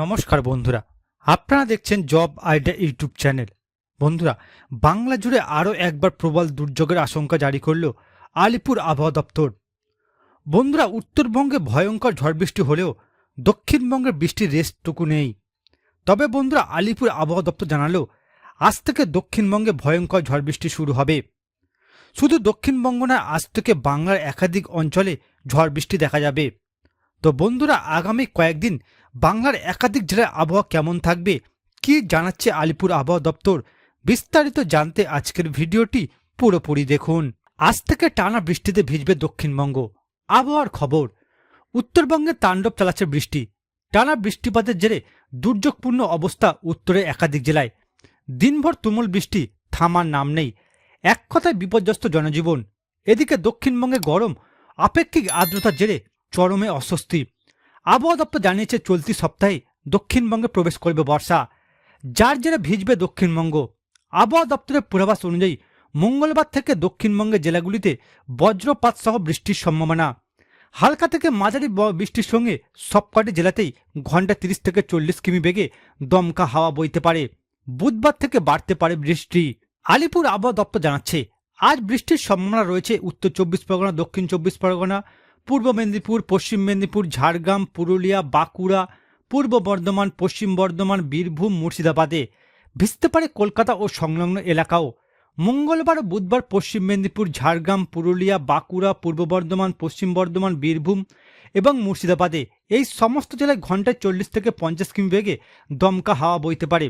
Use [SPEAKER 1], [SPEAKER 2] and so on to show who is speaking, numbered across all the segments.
[SPEAKER 1] নমস্কার বন্ধুরা আপনারা দেখছেন জব আইডিয়া ইউটিউব চ্যানেল বন্ধুরা বাংলা জুড়ে আরও একবার প্রবল দুর্যোগের আশঙ্কা জারি করল আলিপুর আবহাওয়া দপ্তর বন্ধুরা উত্তরবঙ্গে ভয়ঙ্কর ঝড় বৃষ্টি হলেও দক্ষিণবঙ্গের বৃষ্টির রেস্টটুকু নেই তবে বন্ধুরা আলিপুর আবহাওয়া দপ্তর জানালো আজ থেকে দক্ষিণবঙ্গে ভয়ঙ্কর ঝড় বৃষ্টি শুরু হবে শুধু দক্ষিণবঙ্গ না আজ থেকে বাংলার একাধিক অঞ্চলে ঝড় বৃষ্টি দেখা যাবে তো বন্ধুরা আগামী কয়েকদিন বাংলার একাধিক জেলার আবহাওয়া কেমন থাকবে কি জানাচ্ছে আলিপুর আবহাওয়া দপ্তর বিস্তারিত জানতে আজকের ভিডিওটি পুরোপুরি দেখুন আজ থেকে টানা বৃষ্টিতে ভিজবে দক্ষিণবঙ্গ আবহাওয়ার খবর উত্তরবঙ্গে তাণ্ডব চালাচ্ছে বৃষ্টি টানা বৃষ্টিপাতের জেরে দুর্যোগপূর্ণ অবস্থা উত্তরে একাধিক জেলায় দিনভর তুমুল বৃষ্টি থামার নাম নেই এক কথায় বিপর্যস্ত জনজীবন এদিকে দক্ষিণবঙ্গে গরম আপেক্ষিক আর্দ্রতার জেরে চরমে অস্বস্তি আবহাওয়া দপ্তর জানিয়েছে চলতি সপ্তাহে দক্ষিণবঙ্গে প্রবেশ করবে বর্ষা যার জেরে ভিজবে দক্ষিণবঙ্গ আবহাওয়া দপ্তরের পূর্বাভাস অনুযায়ী মঙ্গলবার থেকে দক্ষিণবঙ্গের জেলাগুলিতে বজ্রপাত সহ বৃষ্টির সম্ভাবনা হালকা থেকে মাঝারি বৃষ্টির সঙ্গে সবকটি জেলাতেই ঘন্টা তিরিশ থেকে চল্লিশ কিমি বেগে দমকা হাওয়া বইতে পারে বুধবার থেকে বাড়তে পারে বৃষ্টি আলিপুর আবহাওয়া দপ্তর জানাচ্ছে আজ বৃষ্টির সম্ভাবনা রয়েছে উত্তর চব্বিশ পরগনা দক্ষিণ চব্বিশ পরগনা পূর্ব মেদিনীপুর পশ্চিম মেদিনীপুর ঝাড়গ্রাম পুরুলিয়া বাঁকুড়া পূর্ব বর্ধমান পশ্চিম বর্ধমান বীরভূম মুর্শিদাবাদে ভিজতে পারে কলকাতা ও সংলগ্ন এলাকাও মঙ্গলবার ও বুধবার পশ্চিম মেদিনীপুর ঝাড়গ্রাম পুরুলিয়া বাঁকুড়া পূর্ব বর্ধমান পশ্চিম বর্ধমান বীরভূম এবং মুর্শিদাবাদে এই সমস্ত জেলায় ঘন্টায় চল্লিশ থেকে পঞ্চাশ কিমি বেগে দমকা হাওয়া বইতে পারে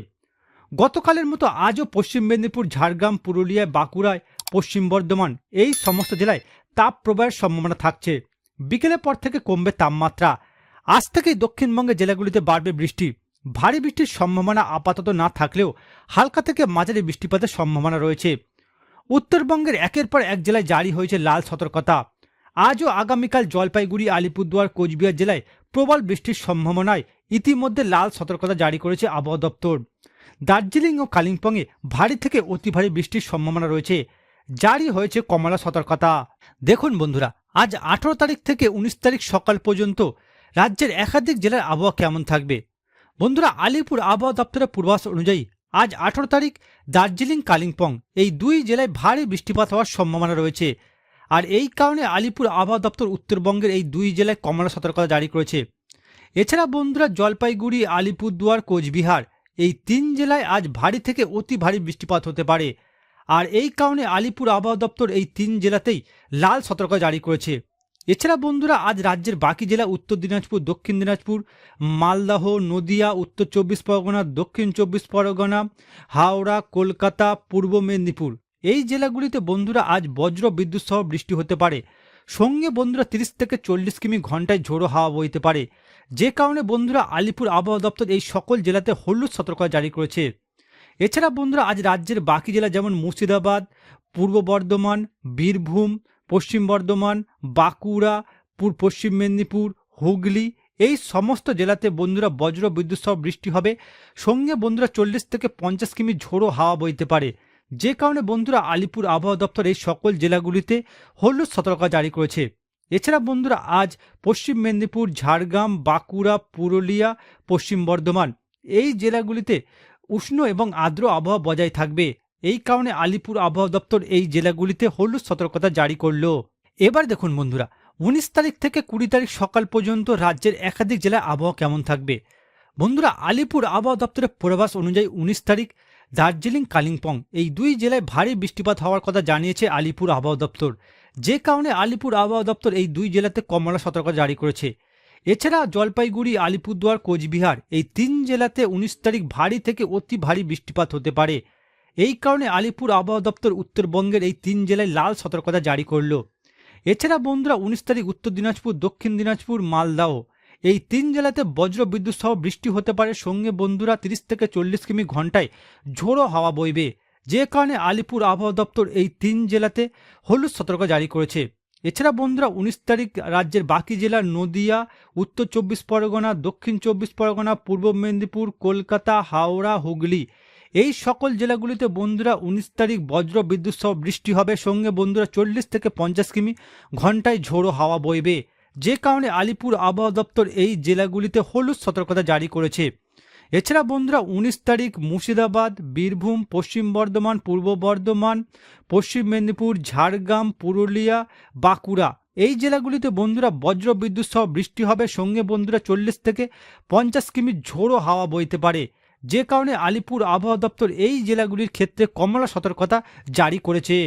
[SPEAKER 1] গতকালের মতো আজও পশ্চিম মেদিনীপুর ঝাড়গ্রাম পুরুলিয়া বাঁকুড়ায় পশ্চিম বর্ধমান এই সমস্ত জেলায় তাপ প্রবাহের সম্ভাবনা থাকছে বিকেলের পর থেকে কমবে তাপমাত্রা আজ থেকেই দক্ষিণবঙ্গের জেলাগুলিতে বাড়বে বৃষ্টি ভারী বৃষ্টির সম্ভাবনা আপাতত না থাকলেও হালকা থেকে মাঝারি বৃষ্টিপাতের সম্ভাবনা রয়েছে উত্তরবঙ্গের একের পর এক জেলায় জারি হয়েছে লাল সতর্কতা আজও আগামীকাল জলপাইগুড়ি আলিপুরদুয়ার কোচবিহার জেলায় প্রবল বৃষ্টির সম্ভাবনায় ইতিমধ্যে লাল সতর্কতা জারি করেছে আবহাওয়া দপ্তর দার্জিলিং ও কালিম্পংয়ে ভারী থেকে অতি ভারী বৃষ্টির সম্ভাবনা রয়েছে জারি হয়েছে কমলা সতর্কতা দেখুন বন্ধুরা আজ আঠারো তারিখ থেকে উনিশ তারিখ সকাল পর্যন্ত রাজ্যের একাধিক জেলার আবহাওয়া কেমন থাকবে বন্ধুরা আলিপুর আবহাওয়া দপ্তরের পূর্বাস অনুযায়ী আজ আঠারো তারিখ দার্জিলিং কালিম্পং এই দুই জেলায় ভারী বৃষ্টিপাত হওয়ার সম্ভাবনা রয়েছে আর এই কারণে আলিপুর আবহাওয়া দপ্তর উত্তরবঙ্গের এই দুই জেলায় কমলা সতর্কতা জারি করেছে এছাড়া বন্ধুরা জলপাইগুড়ি আলিপুরদুয়ার কোচবিহার এই তিন জেলায় আজ ভারী থেকে অতি ভারী বৃষ্টিপাত হতে পারে আর এই কারণে আলিপুর আবহাওয়া দপ্তর এই তিন জেলাতেই লাল সতর্কতা জারি করেছে এছাড়া বন্ধুরা আজ রাজ্যের বাকি জেলা উত্তর দিনাজপুর দক্ষিণ দিনাজপুর মালদাহ নদিয়া উত্তর চব্বিশ পরগনা দক্ষিণ চব্বিশ পরগনা হাওড়া কলকাতা পূর্ব মেদিনীপুর এই জেলাগুলিতে বন্ধুরা আজ বজ্র বিদ্যুৎ সহ বৃষ্টি হতে পারে সঙ্গে বন্ধুরা তিরিশ থেকে চল্লিশ কিমি ঘন্টায় ঝোড়ো হাওয়া বইতে পারে যে কারণে বন্ধুরা আলিপুর আবহাওয়া দপ্তর এই সকল জেলাতে হলুদ সতর্কতা জারি করেছে এছাড়া বন্ধুরা আজ রাজ্যের বাকি জেলা যেমন মুর্শিদাবাদ পূর্ব বর্ধমান বীরভূম পশ্চিম বর্ধমান বাঁকুড়া পশ্চিম মেদিনীপুর হুগলি এই সমস্ত জেলাতে বন্ধুরা বজ্র বিদ্যুৎ সহ বৃষ্টি হবে সঙ্গে বন্ধুরা চল্লিশ থেকে পঞ্চাশ কিমি ঝোড়ো হাওয়া বইতে পারে যে কারণে বন্ধুরা আলিপুর আবহাওয়া দপ্তর এই সকল জেলাগুলিতে হলুদ সতর্কতা জারি করেছে এছাড়া বন্ধুরা আজ পশ্চিম মেদিনীপুর ঝাড়গ্রাম বাঁকুড়া পুরুলিয়া পশ্চিম বর্ধমান এই জেলাগুলিতে উষ্ণ এবং আর্দ্র আবহাওয়া বজায় থাকবে এই কারণে আলিপুর আবহাওয়া দপ্তর এই জেলাগুলিতে হলুদ সতর্কতা জারি করল এবার দেখুন বন্ধুরা উনিশ তারিখ থেকে কুড়ি তারিখ সকাল পর্যন্ত রাজ্যের একাধিক জেলায় আবহাওয়া কেমন থাকবে বন্ধুরা আলিপুর আবহাওয়া দপ্তরের পূর্বাভাস অনুযায়ী উনিশ তারিখ দার্জিলিং কালিম্পং এই দুই জেলায় ভারী বৃষ্টিপাত হওয়ার কথা জানিয়েছে আলিপুর আবহাওয়া দপ্তর যে কারণে আলিপুর আবহাওয়া দপ্তর এই দুই জেলাতে কমলা সতর্কতা জারি করেছে এছাড়া জলপাইগুড়ি আলিপুরদুয়ার কোচবিহার এই তিন জেলাতে উনিশ তারিখ ভারী থেকে অতি ভারী বৃষ্টিপাত হতে পারে এই কারণে আলিপুর আবহাওয়া দপ্তর উত্তরবঙ্গের এই তিন জেলায় লাল সতর্কতা জারি করল এছাড়া বন্ধুরা উনিশ তারিখ উত্তর দিনাজপুর দক্ষিণ দিনাজপুর মালদাও এই তিন জেলাতে বজ্র বিদ্যুৎ সহ বৃষ্টি হতে পারে সঙ্গে বন্ধুরা তিরিশ থেকে চল্লিশ কিমি ঘন্টায় ঝোড়ো হাওয়া বইবে যে কারণে আলিপুর আবহাওয়া দপ্তর এই তিন জেলাতে হলুদ সতর্ক জারি করেছে এছাড়া বন্ধুরা উনিশ তারিখ রাজ্যের বাকি জেলার নদিয়া উত্তর চব্বিশ পরগনা দক্ষিণ চব্বিশ পরগনা পূর্ব মেদিনীপুর কলকাতা হাওড়া হুগলি এই সকল জেলাগুলিতে বন্ধুরা উনিশ তারিখ বজ্র বিদ্যুৎ সহ বৃষ্টি হবে সঙ্গে বন্ধুরা চল্লিশ থেকে পঞ্চাশ কিমি ঘন্টায় ঝোড়ো হাওয়া বইবে যে কারণে আলিপুর আবহাওয়া দপ্তর এই জেলাগুলিতে হলুদ সতর্কতা জারি করেছে এছাড়া বন্ধুরা উনিশ তারিখ মুর্শিদাবাদ বীরভূম পশ্চিম বর্ধমান পূর্ব বর্ধমান পশ্চিম মেদিনীপুর ঝাড়গ্রাম পুরুলিয়া বাঁকুড়া এই জেলাগুলিতে বন্ধুরা বজ্র বিদ্যুৎ সহ বৃষ্টি হবে সঙ্গে বন্ধুরা চল্লিশ থেকে পঞ্চাশ কিমি ঝোড়ো হাওয়া বইতে পারে যে কারণে আলিপুর আবহাওয়া দপ্তর এই জেলাগুলির ক্ষেত্রে কমলা সতর্কতা জারি করেছে